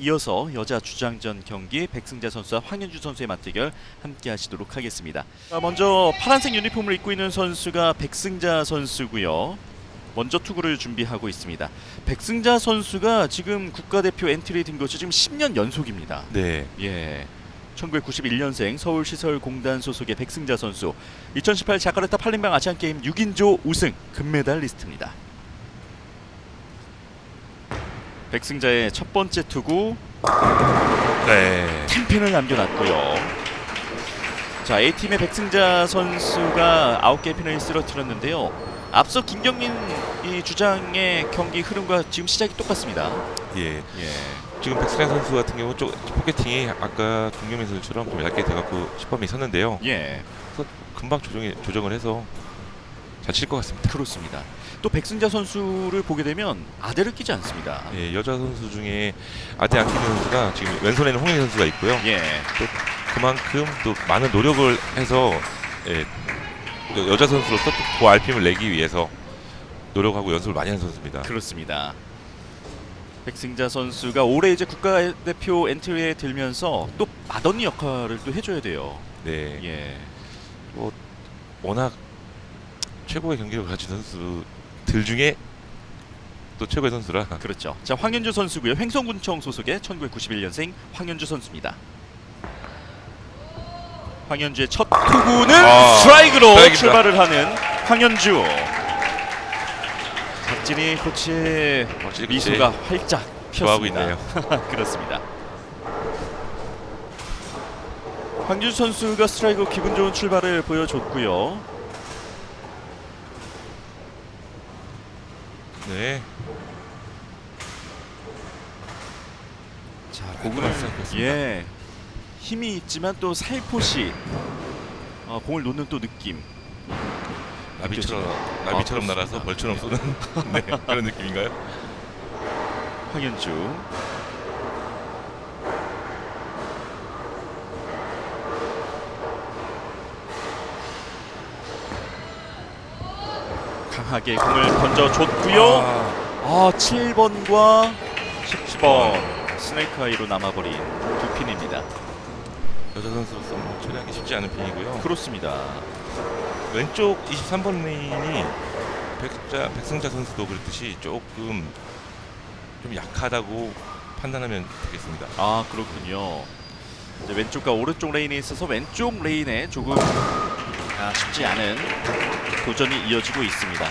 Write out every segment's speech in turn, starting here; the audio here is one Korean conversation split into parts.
이어서 여자 주장전 경기 백승자 선수와 황현주 선수의 맞대결 함께 하시도록 하겠습니다. 자, 먼저 파란색 유니폼을 입고 있는 선수가 백승자 선수고요. 먼저 투구를 준비하고 있습니다. 백승자 선수가 지금 국가대표 엔트리 된 것이 지금 10년 연속입니다. 네. 예. 1991년생 서울시설공단 소속의 백승자 선수 2018 자카르타 팔림방 아시안게임 6인조 우승 금메달 리스트입니다. 백승자의 첫 번째 투구 네. 템핀을 남겨놨고요. 자 A팀의 백승자 선수가 9개 핀을 쓰러뜨렸는데요. 앞서 김경민 이 주장의 경기 흐름과 지금 시작이 똑같습니다. 예. 예. 지금 백승현 선수 같은 경우 쪽 포켓팅이 아까 김경민 선수처럼 좀 얇게 돼갖고 10범이 섰는데요. 예. 그래서 금방 조정이, 조정을 해서 잘 칠 것 같습니다. 그렇습니다. 또 백승자 선수를 보게 되면 아대를 끼지 않습니다. 예, 여자 선수 중에 아대 안키는 선수가 지금 왼손에는 홍인 선수가 있고요. 예. 그만큼 또 많은 노력을 해서 예, 여- 여자 선수로서 또그 RPM을 내기 위해서 노력하고 연습을 많이 하는 선수입니다. 그렇습니다. 백승자 선수가 올해 이제 국가대표 엔트리에 들면서 또 맏언니 역할을 또 해줘야 돼요. 네. 예. 워낙 최고의 경기력을 가진 선수 들 중에 또 최고의 선수라 그렇죠. 자 황현주 선수고요. 횡성군청 소속의 1991년생 황현주 선수입니다. 황현주의 첫 투구는 아, 스트라이크로 스트라이크입니다. 출발을 하는 황현주. 박진희 코치의 확실히 미소가 활짝 좋아하고. 있네요. 그렇습니다. 황준 선수가 스트라이크 기분 좋은 출발을 보여줬고요. 네. 자, 공을 습니다 예 힘이 있지만 또 살포시 어, 공을 놓는 또 느낌. 나비처럼. 나비처럼 아, 날아서. 벌처럼 쏘는 네, 그런 느낌인가요? 황현주. 강하게 공을 던져줬고요. 아, 아, 7번과 10번 스네이크 아이로 남아버린 두 핀입니다. 여자 선수로서 뭐 처리하기 쉽지 않은 핀이고요. 그렇습니다. 왼쪽 23번 레인이 백자 백승자 선수도 그랬듯이 조금 좀 약하다고 판단하면 되겠습니다. 아 그렇군요. 왼쪽과 오른쪽 레인에 있어서 왼쪽 레인에 조금 아, 쉽지 않은 도전이 이어지고 있습니다.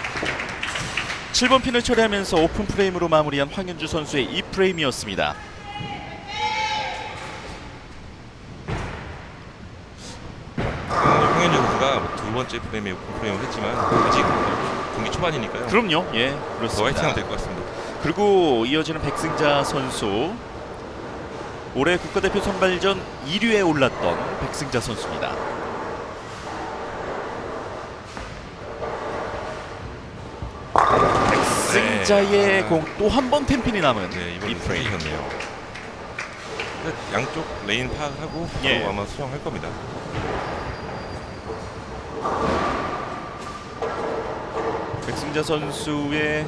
7번 핀을 처리하면서 오픈 프레임으로 마무리한 황현주 선수의 이 프레임이었습니다. 황현주 선수가 두 번째 프레임에 오픈 프레임을 했지만 아직 경기 초반이니까요. 그럼요. 예, 더 화이팅하면 그렇습니다. 될 것 같습니다. 그리고 이어지는 백승자 선수 올해 국가대표 선발전 1위에 올랐던 백승자 선수입니다. 네. 공또 한 번 템핀이 남은 네, 이 이번 프레임. 프레임이었네요. 양쪽 레인 파악하고 예. 바로 아마 수영할 겁니다. 백승자 선수의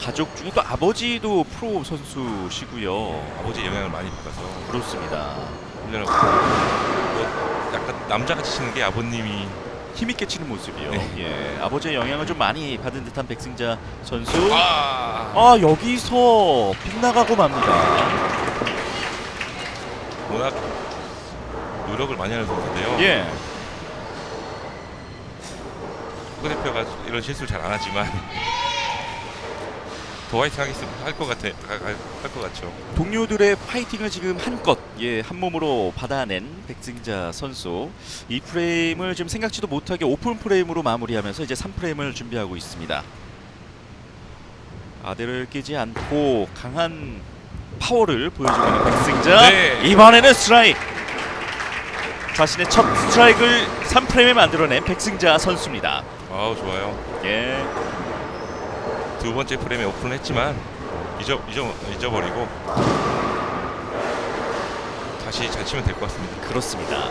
가족 중에 또 아버지도 프로 선수시고요. 아버지 영향을 많이 받아서 그렇습니다. 훈련하고 뭐 약간 남자같이 치는 게 아버님이 힘있게 치는 모습이요. 네. 예, 아버지의 영향을 좀 많이 받은 듯한 백승자 선수. 아, 아 여기서 빗나가고 맙니다. 워낙 노력을 많이 하는 선수인데요. 예, 국가대표가 이런 실수를 잘 안 하지만 더 화이팅 하겠습니다. 할 것 같아, 할 것 같죠. 동료들의 파이팅을 지금 한껏 예, 한 몸으로 받아낸 백승자 선수. 이 프레임을 지금 생각지도 못하게 오픈 프레임으로 마무리하면서 이제 3프레임을 준비하고 있습니다. 아대를 끼지 않고 강한 파워를 보여주고 있는 백승자. 네. 이번에는 스트라이크. 자신의 첫 스트라이크를 3프레임에 만들어낸 백승자 선수입니다. 아우 좋아요. 예. 두 번째 프레임에 오픈을 했지만 잊어 잊어 잊어버리고 다시 잘 치면 될 것 같습니다. 그렇습니다.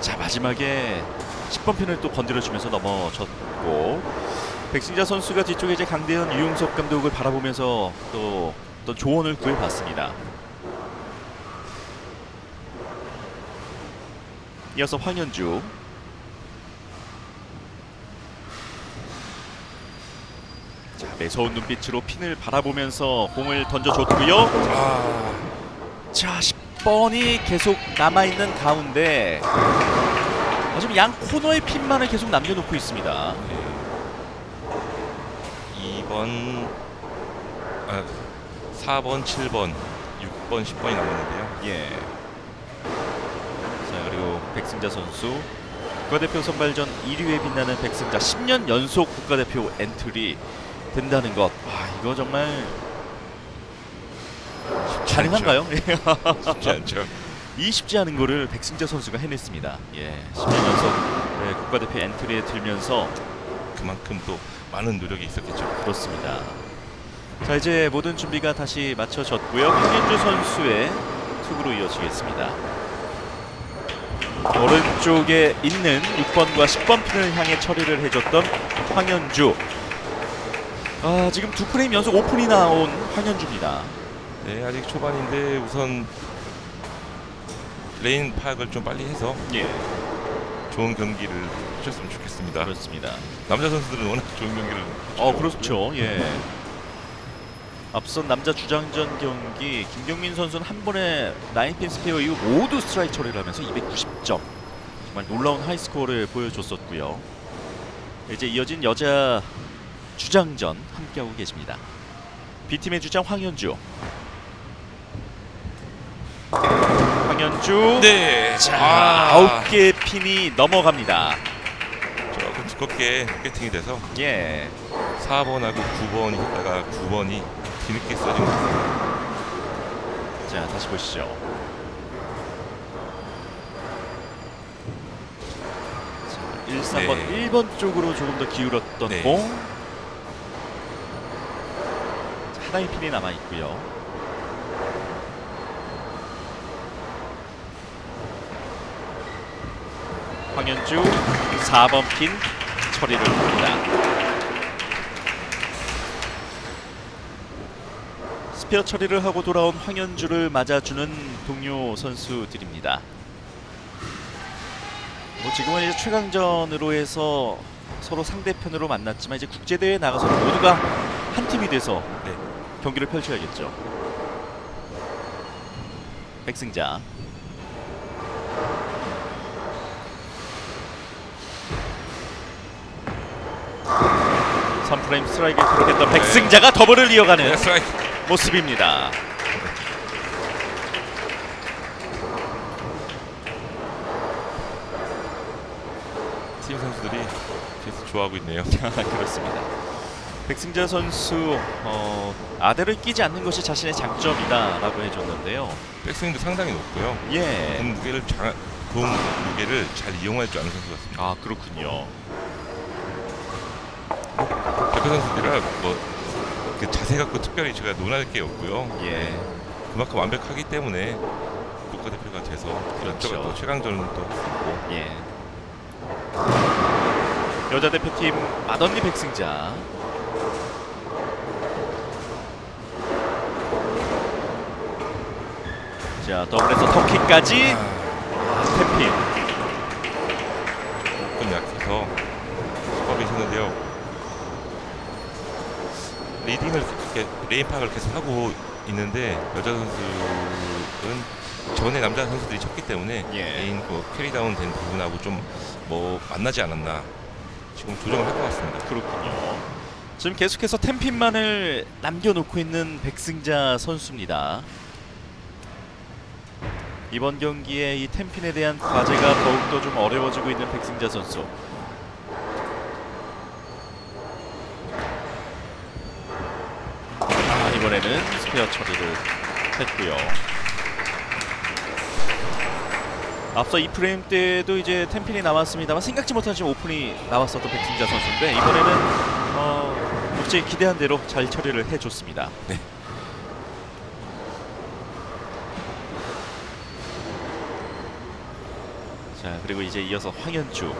자 마지막에 10번 핀을 또 건드려주면서 넘어졌고 백승자 선수가 뒤쪽에 이제 강대현 유용석 감독을 바라보면서 또 어떤 조언을 구해봤습니다. 이어서 황현주 자 매서운 눈빛으로 핀을 바라보면서 공을 던져줬고요. 아, 자 10번이 계속 남아있는 가운데 아, 지금 양 코너의 핀만을 계속 남겨놓고 있습니다. 네. 2번, 아, 4번, 7번, 6번, 10번이 남았는데요. 예. 자 그리고 백승자 선수 국가대표 선발전 1위에 빛나는 백승자 10년 연속 국가대표 엔트리 된다는 것. 와 이거 정말 가능한가요? 쉽지 않죠. 이 쉽지 않은 거를 백승자 선수가 해냈습니다. 예, 10년 연속 네, 국가대표 엔트리에 들면서 그만큼 또 많은 노력이 있었겠죠. 그렇습니다. 자 이제 모든 준비가 다시 마쳐졌고요. 황현주 선수의 투구로 이어지겠습니다. 오른쪽에 있는 6번과 10번 핀을 향해 처리를 해줬던 황현주. 아 지금 두 프레임 연속 오픈이 나온 황현주입니다. 네, 아직 초반인데 우선 레인 파악을 좀 빨리 해서 예, 좋은 경기를 해줬으면 좋겠습니다. 그렇습니다. 남자 선수들은 워낙 좋은 경기를 어 그렇죠. 예. 앞선 남자 주장전 경기 김경민 선수는 한 번에 나인핀 스페어 이후 모두 스트라이크 처리를 하면서 290점 정말 놀라운 하이스코어를 보여줬었고요. 이제 이어진 여자 주장전 함께하고 계십니다. B팀의 주장 황현주. 황현주. 네. 자, 아, 아홉 개의 핀이 넘어갑니다. 조금 두껍게 깨팅이 돼서 예. 4번하고 9번이 했다가 9번이 뒤늦게 써진 것 같습니다. 자 다시 보시죠. 자, 1, 3번, 네. 1번 쪽으로 조금 더 기울었던 네. 공. 핀이 남아 있고요. 황현주 4번 핀 처리를 합니다. 스페어 처리를 하고 돌아온 황현주를 맞아주는 동료 선수들입니다. 뭐 지금은 이제 최강전으로 해서 서로 상대편으로 만났지만 이제 국제 대회 나가서 모두가 한 팀이 돼서 네. 경기를 펼쳐야겠죠. 백승자. 선프레임 스트라이크를 기록했던 백승자가 더블을 이어가는 네. 모습입니다. 팀 선수들이 계속 좋아하고 있네요. 그렇습니다. 백승자 선수 어, 아대를 끼지 않는 것이 자신의 장점이다라고 해줬는데요. 백스윙도 상당히 높고요. 예. 공 무게를 잘, 공 무게를 잘 이용할 줄 아는 선수 같습니다. 아 그렇군요. 대표 선수들이라 뭐 그 자세 갖고 특별히 제가 논할 게 없고요. 예. 그만큼 완벽하기 때문에 국가대표가 돼서 그렇죠. 또 최강전도 있고 예. 여자 대표팀 마던리 백승자. 자 더블에서 터키까지 아, 스태핀. 조금 약해서 수법이 있었는데요. 리딩을 이렇게 레인 파악을 계속 하고 있는데 여자 선수는 전에 남자 선수들이 쳤기 때문에 예. 레인 그 캐리다운 된 부분하고 좀 뭐 만나지 않았나 지금 조정을 할 것 같습니다. 그렇군요. 지금 계속해서 템핀만을 남겨놓고 있는 백승자 선수입니다. 이번 경기에 이 템핀에 대한 과제가 더욱더 좀 어려워지고 있는 백승자 선수. 아, 이번에는 스페어 처리를 했고요. 앞서 이 프레임 때도 이제 템핀이 나왔습니다만 생각지 못한 지금 오픈이 나왔었던 백승자 선수인데 이번에는 어, 역시 기대한 대로 잘 처리를 해줬습니다. 네. 자 그리고 이제 이어서 황현주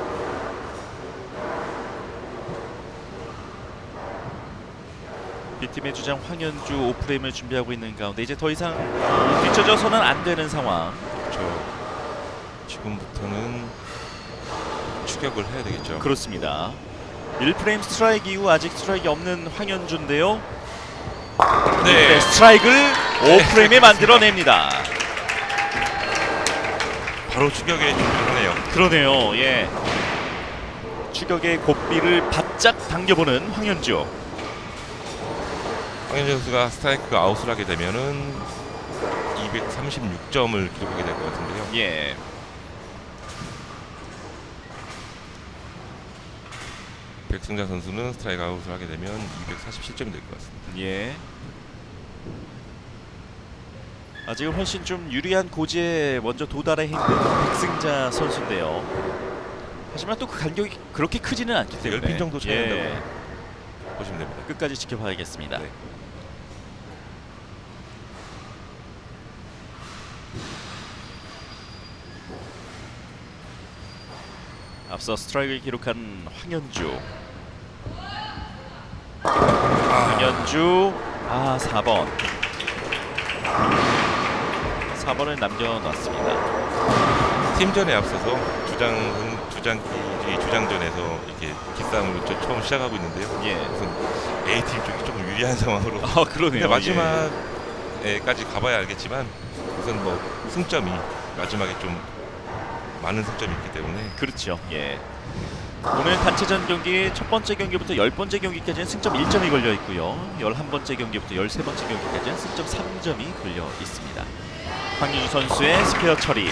B팀의 주장 황현주 오프레임을 준비하고 있는 가운데 이제 더 이상 어, 뒤쳐져서는 안 되는 상황. 그렇죠. 지금부터는 추격을 해야 되겠죠. 그렇습니다. 1프레임 스트라이크 이후 아직 스트라이크 없는 황현주인데요. 네, 네. 스트라이크를 5프레임에 만들어냅니다. 바로 추격에 준비를. 그러네요. 예. 추격의 고삐를 바짝 당겨보는 황현주. 황현준 선수가 스트라이크 아웃을 하게 되면은 236점을 기록하게 될 것 같은데요. 예. 백승자 선수는 스트라이크 아웃을 하게 되면 247점이 될 것 같습니다. 예. 아직은 훨씬 좀 유리한 고지에 먼저 도달해 있는 백승자 선수인데요. 하지만 또 그 간격이 그렇게 크지는 않기 때문에 10핀 정도 차이 예. 난다고 보시면 됩니다. 끝까지 지켜봐야겠습니다. 네. 앞서 스트라이크를 기록한 황현주. 황현주 아 4번. 4번을 남겨놨습니다. 팀전에 앞서서 주장 주장 주장전에서 이렇게 기싸움을 저- 처음 시작하고 있는데요. 예. 우선 A 팀 쪽이 조금 유리한 상황으로 아 그러네요. 근데 마지막에까지 가봐야 알겠지만 우선 뭐 승점이 마지막에 좀 많은 승점이 있기 때문에 그렇죠. 예. 오늘 단체전 경기 첫 번째 경기부터 열 번째 경기까지는 승점 1점이 걸려 있고요. 열한 번째 경기부터 열세 번째 경기까지는 승점 3점이 걸려 있습니다. 황윤주 선수의 스페어 처리.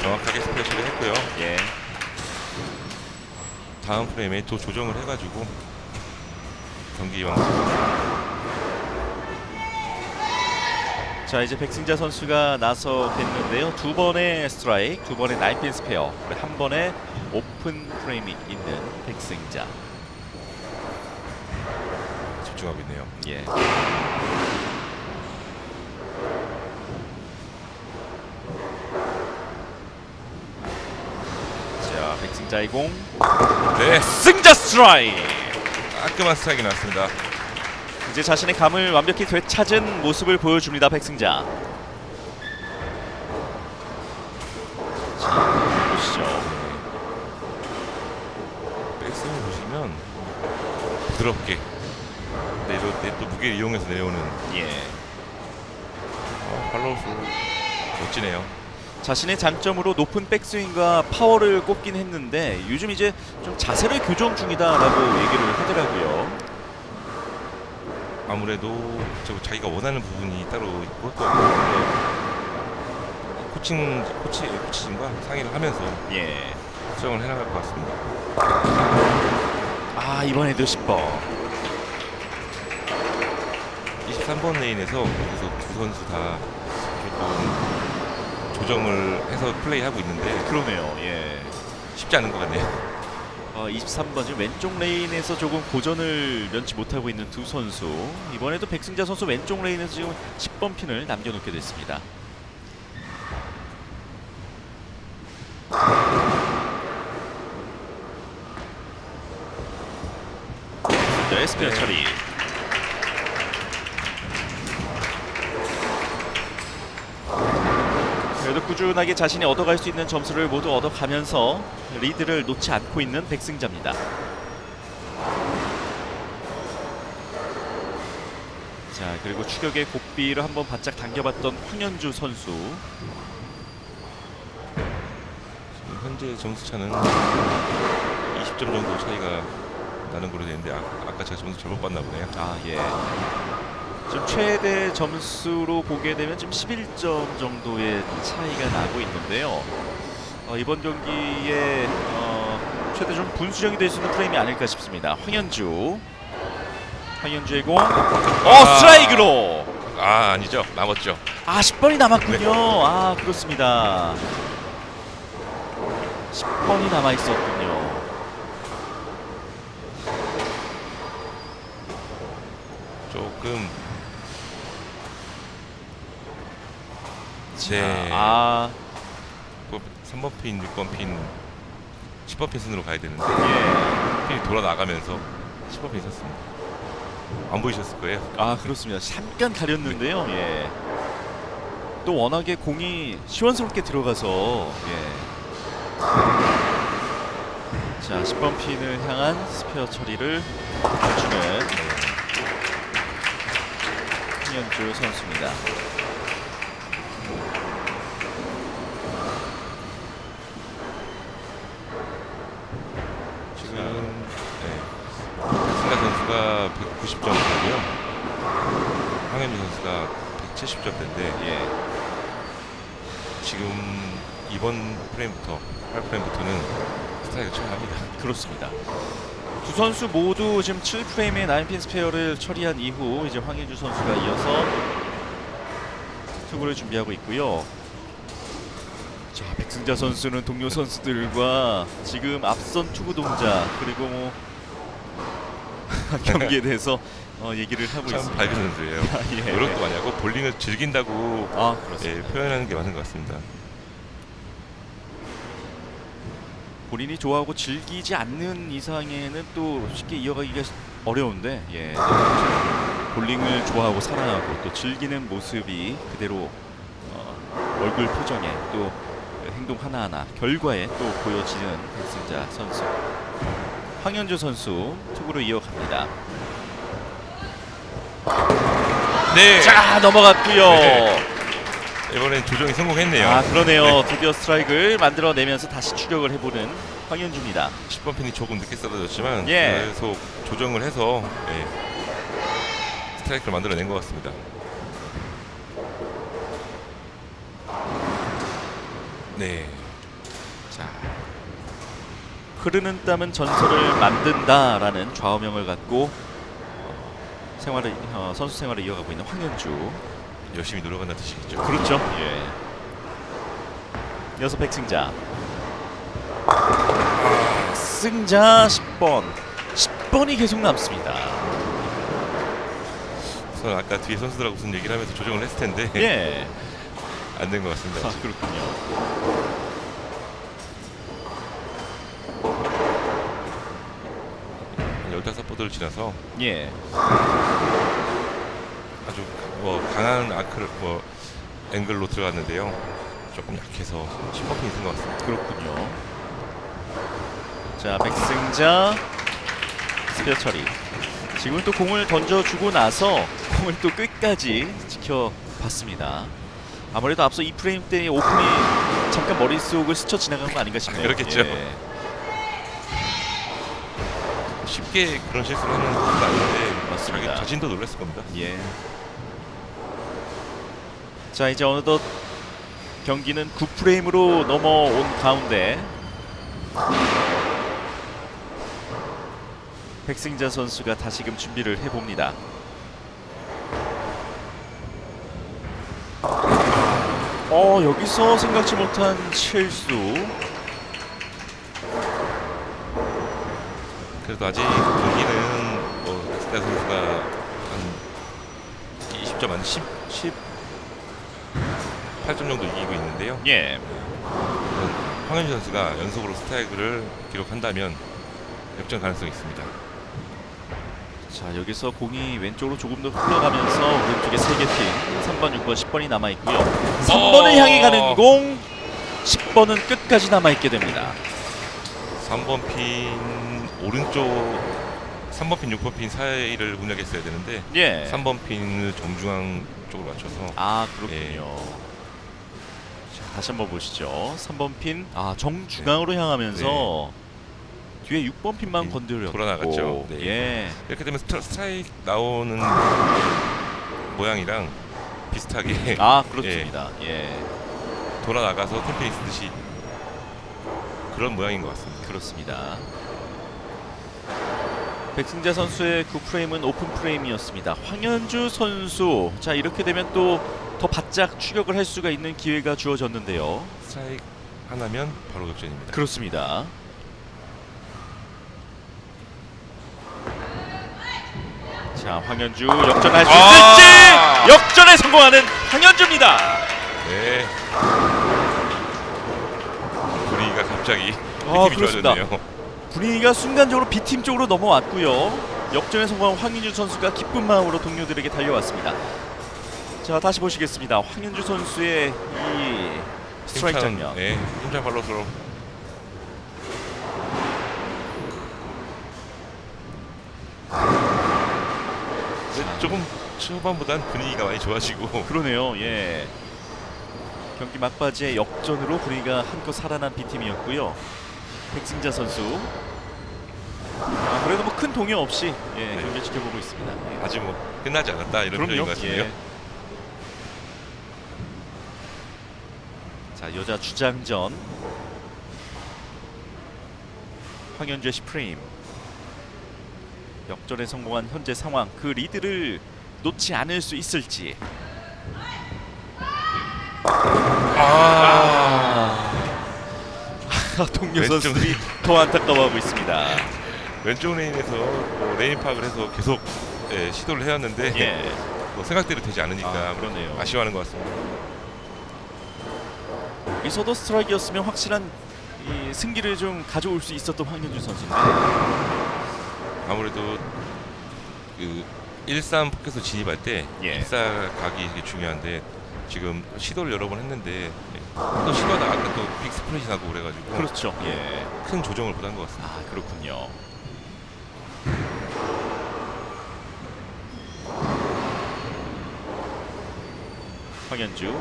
정확하게 스페셜을 했고요. 예. 다음 프레임에 또 조정을 해가지고 경기 이왕 자 이제 백승자 선수가 나서겠는데요. 두 번의 스트라이크, 두 번의 나이핀 스페어, 한 번의 오픈 프레임이 있는 백승자. 집중하고 있네요. 예. 자 백승자의 공 네, 승자 스트라이크. 깔끔한 스트라이크 나왔습니다. 이제 자신의 감을 완벽히 되찾은 모습을 보여줍니다 백승자. 자 보시죠. 백스윙 보시면 부드럽게 내려 내 또 무게를 이용해서 내려오는 예. 어, 팔로우스 멋지네요. 자신의 장점으로 높은 백스윙과 파워를 꼽긴 했는데 요즘 이제 좀 자세를 교정 중이다라고 얘기를 하더라고요. 아무래도 저 자기가 원하는 부분이 따로 있고 또 어, 코칭 코치 코치진과 상의를 하면서 예. 수정을 해나갈 것 같습니다. 아 이번에도 10번. 23번 레인에서 계속 두 선수 다 조금 조정을 해서 플레이하고 있는데 그러네요. 예. 쉽지 않은 것 같네요. 어, 23번 지금 왼쪽 레인에서 조금 고전을 면치 못하고 있는 두 선수. 이번에도 백승자 선수 왼쪽 레인에서 지금 10번 핀을 남겨놓게 됐습니다. 꾸준하게 자신이 얻어갈 수 있는 점수를 모두 얻어가면서 리드를 놓지 않고 있는 백승자입니다. 자 그리고 추격의 고삐를 한번 바짝 당겨봤던 황현주 선수. 지금 현재 점수 차는 20점 정도 차이가 나는 걸로 되는데 아, 아까 제가 점수 잘못 봤나 보네요. 아 예. 지금 최대 점수로 보게 되면 지금 11점 정도의 차이가 나고 있는데요. 어, 이번 경기에 어, 최대 좀 분수령이 될 수 있는 프레임이 아닐까 싶습니다. 황현주. 황현주의 공. 어 스트라이크로. 아 아니죠 남았죠. 아 10번이 남았군요. 아 그렇습니다. 10번이 남아 있었군요. 조금 네. 아 3번 핀, 6번 핀, 10번 핀 순으로 가야 되는데 예. 핀이 돌아 나가면서 10번 핀 샀습니다. 안 보이셨을 거예요. 아 그렇습니다. 잠깐 가렸는데요. 예. 또 워낙에 공이 시원스럽게 들어가서 예. 자 10번 핀을 향한 스페어 처리를 해주는 황현주 선수입니다. 네. 승가 선수가 190점이고요. 황현주 선수가 170점대인데 예. 지금 이번 프레임부터 8프레임부터는 스타일이 처음합니다. 그렇습니다. 두 선수 모두 지금 7프레임의 나인핀 스페어를 처리한 이후 이제 황현주 선수가 이어서 투구를 준비하고 있고요. 자 백승자 선수는 동료 선수들과 지금 앞선 투구 동작 그리고 뭐 경기에 대해서 어, 얘기를 하고 참 있습니다. 밝은 선수예요. 예. 노력도 많이 하고 볼링을 즐긴다고 아 예, 그렇습니다. 표현하는 게 맞는 것 같습니다. 본인이 좋아하고 즐기지 않는 이상에는 또 쉽게 이어가기가 어려운데 예. 볼링을 좋아하고 사랑하고 또 즐기는 모습이 그대로 어, 얼굴 표정에 또 행동 하나하나 결과에 또 보여지는 백승자 선수 황현주 선수 투구로 이어갑니다. 네. 자 넘어갔고요. 네. 이번엔 조정이 성공했네요. 아 그러네요. 드디어 스트라이크를 만들어내면서 다시 추격을 해보는 황현주입니다. 10번 핀이 조금 늦게 쏟아졌지만 예. 계속 조정을 해서 예, 스트라이크를 만들어낸 것 같습니다. 네. 자 흐르는 땀은 전설을 만든다라는 좌우명을 갖고 어, 생활을 어, 선수 생활을 이어가고 있는 황현주. 열심히 노력한다는 뜻이겠죠. 그렇죠. 예. 이어서 백승자. 승자 10번. 10번이 계속 남습니다. 저는 아까 뒤에 선수들하고 무슨 얘기를 하면서 조정을 했을 텐데 예. 안 된 것 같습니다. 아, 그렇군요. 한 15보드를 지나서 예. 아주 뭐 강한 아크를 뭐 앵글로 들어갔는데요. 조금 약해서 10번 핀이 쓴것 같습니다. 그렇군요. 자, 백승자 스페어 처리. 지금 또 공을 던져주고 나서 공을 또 끝까지 지켜봤습니다. 아무래도 앞서 이 프레임 때 오픈이 잠깐 머릿속을 스쳐 지나간 거 아닌가 싶네요. 그렇겠죠. 예. 쉽게 그런 실수를 하는 것도 아닌데 맞습니다. 자기 자신도 놀랐을 겁니다. 예. 자 이제 어느덧 경기는 9프레임으로 넘어온 가운데 백승자 선수가 다시금 준비를 해봅니다. 어 여기서 생각지 못한 실수. 그래도 아직 경기는 뭐 엑스타 선수가 한 20점 한 10, 18점 정도 이기고 있는데요. 예. 황현주 선수가 연속으로 스트라이크를 기록한다면 역전 가능성이 있습니다. 자 여기서 공이 왼쪽으로 조금 더 흘러가면서 오른쪽에 세개 핀 3번, 6번, 10번이 남아 있고요. 3번을 어. 향해 가는 공 10번은 끝까지 남아 있게 됩니다. 3번 핀 오른쪽 3번 핀, 6번 핀 사이를 공략했어야 되는데 예. 3번 핀을 정중앙 쪽으로 맞춰서 아 그렇군요. 예. 자, 다시 한번 보시죠. 3번 핀, 아 정중앙으로 향하면서 뒤에 6번 핀만 네. 핀 건드렸고 돌아나갔죠. 네. 예. 이렇게 되면 스트라, 스트라이크 나오는 모양이랑 비슷하게 아 그렇습니다. 예. 돌아 나가서 템페이 쓰듯이 그런 모양인 것 같습니다. 그렇습니다. 백승자 선수의 그 프레임은 오픈 프레임이었습니다. 황현주 선수, 자 이렇게 되면 또 더 바짝 추격을 할 수가 있는 기회가 주어졌는데요. 스트라이크 하나면 바로 역전입니다. 그렇습니다. 자 황현주 역전할 수 아! 있을지 역전에 성공하는 황현주입니다. 네. 분위기가 갑자기 아, 느낌이 그렇습니다. 좋아졌네요. 분위기가 순간적으로 B팀 쪽으로 넘어왔고요. 역전에 성공한 황윤주 선수가 기쁜 마음으로 동료들에게 달려왔습니다. 자 다시 보시겠습니다. 황윤주 선수의 이 스트라이크 장면. 네, 힘찬 발로스로 조금 초반보단 분위기가 많이 좋아지고 그러네요. 예. 경기 막바지에 역전으로 분위기가 한껏 살아난 B팀이었고요. 백승자 선수. 아, 그래도 뭐 큰 동요 없이 예, 네. 경기 지켜보고 있습니다. 예. 아직 뭐 끝나지 않았다 이런 표현인 것 같은데요. 예. 자 여자 주장전 황현주의 시프레임 역전에 성공한 현재 상황 그 리드를 놓지 않을 수 있을지 아, 동료 왼쪽. 선수들이 더 안타까워하고 있습니다. 왼쪽 레인에서 뭐 레인 파악을 해서 계속 예, 시도를 해왔는데 예. 뭐 생각대로 되지 않으니까 아, 그러네요. 아쉬워하는 것 같습니다. 여기서도 스트라이크였으면 확실한 이 승기를 좀 가져올 수 있었던 황현주 선수인데 아무래도 그1-3 포켓에서 진입할 때 예. 입사 각이 이게 중요한데 지금 시도를 여러 번 했는데 예, 또 시도하다 아까 또 빅 스프레이 나고 그래가지고 그렇죠. 예. 큰 조정을 못한 것 같습니다. 아 그렇군요. 황현주.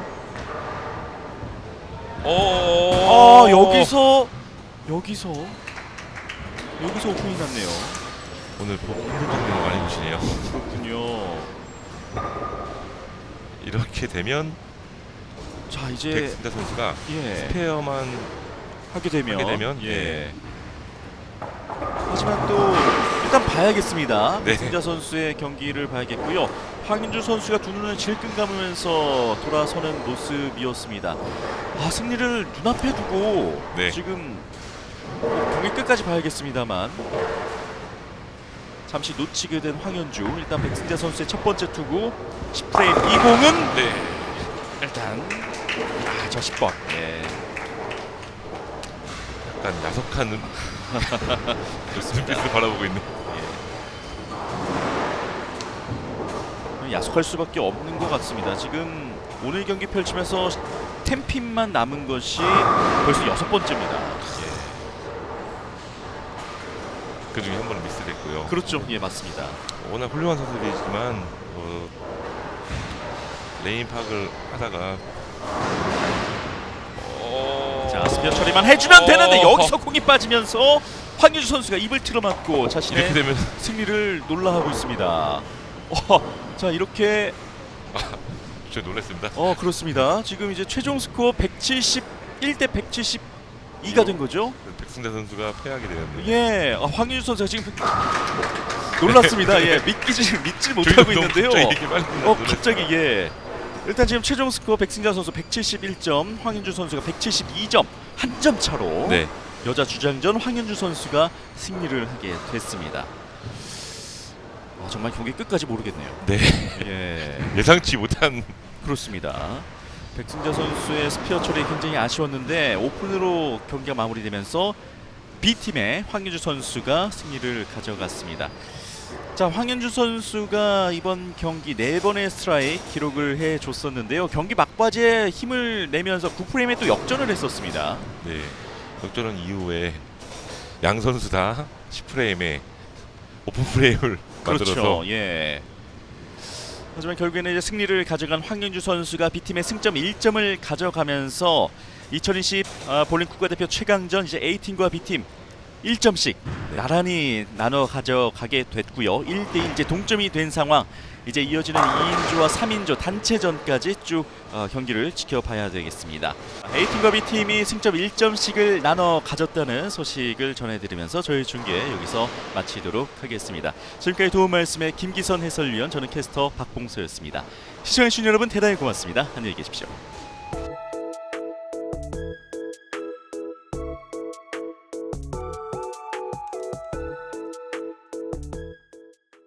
아 여기서 여기서 여기서 오픈이 났네요. 오늘 장면 많이 보시네요. 그렇군요. 이렇게 되면 자 이제 백승자 선수가 예 스페어만 하게 되면 하게 되면, 예. 예. 하지만 또 일단 봐야겠습니다. 네. 백승자 선수의 경기를 봐야겠고요. 황인주 선수가 두 눈을 질끈 감으면서 돌아서는 모습이었습니다. 아 승리를 눈앞에 두고 네. 지금 경기 끝까지 봐야겠습니다만 잠시 놓치게 된 황현주 일단 백승자 선수의 첫 번째 투구 10프레임 20은 네. 일단 아, 저 10번 예. 약간 야속한 눈 눈빛을 바라보고 있는. 예. 야속할 수밖에 없는 것 같습니다. 지금 오늘 경기 펼치면서 템핀만 남은 것이 벌써 여섯 번째입니다. 그 중에 한 번은 미스됐고요. 그렇죠. 예, 맞습니다. 워낙 훌륭한 선수들이지만 어, 레인 파악을 하다가 어... 자, 스피어 처리만 해주면 되는데 어. 여기서 공이 빠지면서 황유주 선수가 입을 자신의 이렇게 되면 승리를 놀라하고 있습니다. 어, 자, 이렇게 저 놀랐습니다. 어 그렇습니다. 지금 이제 최종 스코어 171 대 172가 된 거죠. 백승자 선수가 패하게 되었네요. 예, 아, 황유주 선수가 지금 놀랐습니다. 예, 믿기지 믿지 못하고 있는데요. 어 갑자기 예. 일단 지금 최종 스코어 백승자 선수 171점, 황윤주 선수가 172점, 한 점 차로 네. 여자 주장전 황윤주 선수가 승리를 하게 됐습니다. 아, 정말 경기 끝까지 모르겠네요. 네. 예, 예상치 못한 그렇습니다. 백승자 선수의 스피어 처리 굉장히 아쉬웠는데 오픈으로 경기가 마무리되면서 B 팀의 황윤주 선수가 승리를 가져갔습니다. 자, 황현주 선수가 이번 경기 네 번의 스트라이크 기록을 해줬었는데요. 경기 막바지에 힘을 내면서 9프레임에 또 역전을 했었습니다. 네. 역전은 이후에 양 선수 다 10프레임에 오픈 프레임을 만들어서 그렇죠. 예. 하지만 결국에는 이제 승리를 가져간 황현주 선수가 B팀의 승점 1점을 가져가면서 2020 아, 볼링 국가대표 최강전 이제 A팀과 B팀 1점씩 나란히 나눠 가져가게 됐고요. 1대1 이제 동점이 된 상황. 이제 이어지는 2인조와 3인조 단체전까지 쭉 어, 경기를 지켜봐야 되겠습니다. 에이팅거비 팀이 승점 1점씩을 나눠 가졌다는 소식을 전해드리면서 저희 중계 여기서 마치도록 하겠습니다. 지금까지 도움 말씀의 김기선 해설위원, 저는 캐스터 박봉서였습니다. 시청해주신 여러분 대단히 고맙습니다. 안녕히 계십시오.